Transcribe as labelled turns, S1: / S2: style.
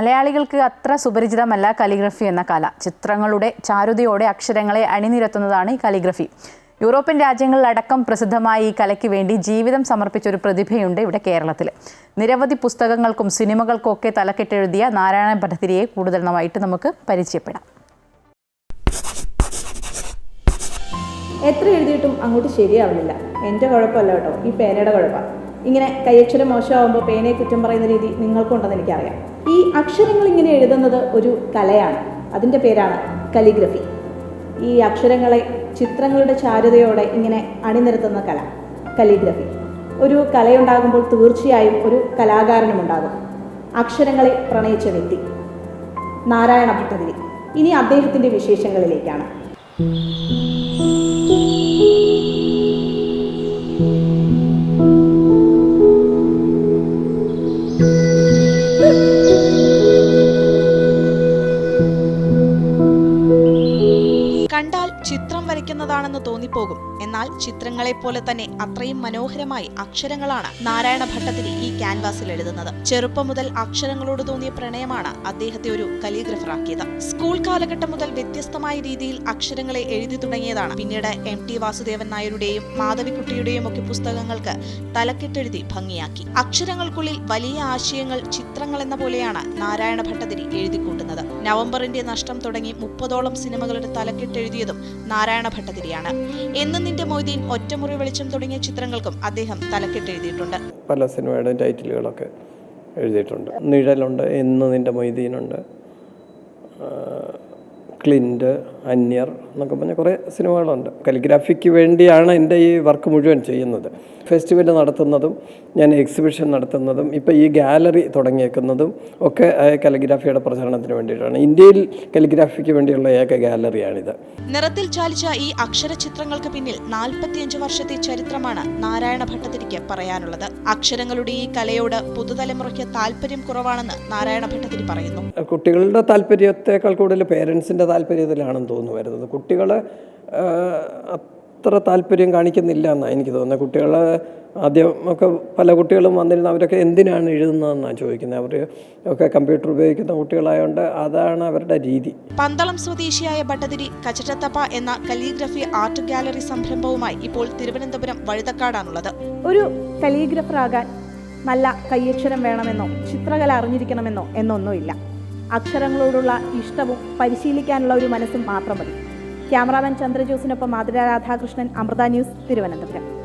S1: മലയാളികൾക്ക് അത്ര സുപരിചിതമല്ല കാലിഗ്രഫി എന്ന കല. ചിത്രങ്ങളുടെ ചാരുതയോടെ അക്ഷരങ്ങളെ അണിനിരത്തുന്നതാണ് ഈ കാലിഗ്രഫി. യൂറോപ്യൻ രാജ്യങ്ങളിലടക്കം പ്രസിദ്ധമായ ഈ കലയ്ക്ക് വേണ്ടി ജീവിതം സമർപ്പിച്ച ഒരു പ്രതിഭയുണ്ട് ഇവിടെ കേരളത്തിൽ. നിരവധി പുസ്തകങ്ങൾക്കും സിനിമകൾക്കും ഒക്കെ തലക്കെട്ടെഴുതിയ നാരായണ ഭട്ടതിരിയെ കൂടുതൽ നന്നായിട്ട് നമുക്ക് പരിചയപ്പെടാം.
S2: എത്ര എഴുതിയിട്ടും അങ്ങോട്ട് ശരിയാവുന്നില്ല എന്റെ കുഴപ്പമല്ല കേട്ടോ. ഈ പേനയുടെ കുഴപ്പം. ഇങ്ങനെ കൈയക്ഷരം മോശമാകുമ്പോൾ പേനയെ കുറ്റം പറയുന്ന രീതി നിങ്ങൾക്കുണ്ടെന്ന് എനിക്കറിയാം. ഈ അക്ഷരങ്ങൾ ഇങ്ങനെ എഴുതുന്നത് ഒരു കലയാണ്. അതിന്റെ പേരാണ് കലിഗ്രഫി. ഈ അക്ഷരങ്ങളെ ചിത്രങ്ങളുടെ ചാരുതയോടെ ഇങ്ങനെ അണിനിരത്തുന്ന കല കലിഗ്രഫി. ഒരു കലയുണ്ടാകുമ്പോൾ തീർച്ചയായും ഒരു കലാകാരനും ഉണ്ടാകും അക്ഷരങ്ങളെ പ്രണയിച്ച വ്യക്തി. നാരായണ ഭട്ടതിരി ഇനി അദ്ദേഹത്തിന്റെ വിശേഷങ്ങളിലേക്കാണ്.
S3: ചിത്രം വരയ്ക്കുന്നതാണെന്ന് തോന്നിപ്പോകും എന്നാൽ ചിത്രങ്ങളെ പോലെ തന്നെ അത്രയും മനോഹരമായി അക്ഷരങ്ങളാണ് നാരായണ ഭട്ടതിരി ഈ ക്യാൻവാസിൽ എഴുതുന്നത്. ചെറുപ്പം മുതൽ അക്ഷരങ്ങളോട് തോന്നിയ പ്രണയമാണ് അദ്ദേഹത്തെ ഒരു കലിഗ്രഫറാക്കിയത്. സ്കൂൾ കാലഘട്ടം മുതൽ വ്യത്യസ്തമായ രീതിയിൽ അക്ഷരങ്ങളെ എഴുതി തുടങ്ങിയതാണ്. പിന്നീട് എം ടി വാസുദേവൻ നായരുടെയും മാധവിക്കുട്ടിയുടെയും ഒക്കെ പുസ്തകങ്ങൾക്ക് തലക്കെട്ടെഴുതി ഭംഗിയാക്കി. അക്ഷരങ്ങൾക്കുള്ളിൽ വലിയ ആശയങ്ങൾ ചിത്രങ്ങൾ എന്ന പോലെയാണ് നാരായണ ഭട്ടതിരി എഴുതിക്കൂട്ടുന്നത്. നവംബറിന്റെ നഷ്ടം തുടങ്ങി മുപ്പതോളം സിനിമകളുടെ തലക്കെട്ടെഴുതിയതും നാരായണ ഭട്ടതിരിയാണ്. എന്നും നിന്റെ മൊയ്തീൻ ഒറ്റമുറി വെളിച്ചം തുടങ്ങിയ ചിത്രങ്ങൾക്കും അദ്ദേഹം തലക്കെട്ട് എഴുതിയിട്ടുണ്ട്.
S4: പല സിനിമയുടെ ടൈറ്റിലുകളൊക്കെ എഴുതിയിട്ടുണ്ട്. നിഴലുണ്ട് എന്ന് നിന്റെ മൊയ്തീനുണ്ട്. ക്ലിന്റ് അന്യർ എന്നൊക്കെ പറഞ്ഞ കുറേ സിനിമകളുണ്ട്. കലിഗ്രാഫിക്ക് വേണ്ടിയാണ് എന്റെ ഈ വർക്ക് മുഴുവൻ ചെയ്യുന്നത്. ഫെസ്റ്റിവൽ നടത്തുന്നതും ഞാൻ എക്സിബിഷൻ നടത്തുന്നതും ഇപ്പോൾ ഈ ഗാലറി തുടങ്ങിയേക്കുന്നതും ഒക്കെ കലിഗ്രാഫിയുടെ പ്രചരണത്തിന് വേണ്ടിയിട്ടാണ്. ഇന്ത്യയിൽ കലിഗ്രാഫിക്ക് വേണ്ടിയുള്ള ഏക ഗാലറിയാണിത്.
S3: നിറത്തിൽ ചാലിച്ച ഈ അക്ഷര ചിത്രങ്ങൾക്ക് പിന്നിൽ നാൽപ്പത്തിയഞ്ച് വർഷത്തെ ചരിത്രമാണ് നാരായണ ഭട്ടതിരിക്ക് പറയാനുള്ളത്. അക്ഷരങ്ങളുടെ ഈ കലയോട് പുതുതലമുറയ്ക്ക് താല്പര്യം കുറവാണെന്ന് നാരായണ ഭട്ടതിരി പറയുന്നു.
S4: കുട്ടികളുടെ താല്പര്യത്തെക്കാൾ കൂടുതൽ പേരൻസിന്റെ താല്പര്യത്തിലാണെന്ന് തോന്നുന്നു വരുന്നത്. കുട്ടികൾ അത്ര താല്പര്യം കാണിക്കുന്നില്ല എന്നാണ് എനിക്ക് തോന്നുന്നത്. കുട്ടികൾ ആദ്യം ഒക്കെ പല കുട്ടികളും വന്നിരുന്ന. അവരൊക്കെ എന്തിനാണ് എഴുതുന്നതെന്നാണ് ചോദിക്കുന്നത്. അവർ ഒക്കെ കമ്പ്യൂട്ടർ ഉപയോഗിക്കുന്ന കുട്ടികളായതുകൊണ്ട് അതാണ് അവരുടെ രീതി.
S3: പന്തളം സ്വദേശിയായ ഭട്ടതിരി കച്ചട്ടത്തപ്പ എന്ന കലിഗ്രഫി ആർട്ട് ഗാലറി സംരംഭവുമായി ഇപ്പോൾ തിരുവനന്തപുരം വഴുതക്കാടാണുള്ളത്.
S2: ഒരു കലീഗ്രഫറാകാൻ നല്ല കയ്യക്ഷരം വേണമെന്നോ ചിത്രകല അറിഞ്ഞിരിക്കണമെന്നോ എന്നൊന്നുമില്ല. അക്ഷരങ്ങളോടുള്ള ഇഷ്ടവും പരിശീലിക്കാനുള്ള ഒരു മനസ്സും മാത്രം മതി. ക്യാമറാമാൻ ചന്ദ്രജോസിനൊപ്പം മാതൃ രാധാകൃഷ്ണൻ അമൃത ന്യൂസ് തിരുവനന്തപുരം.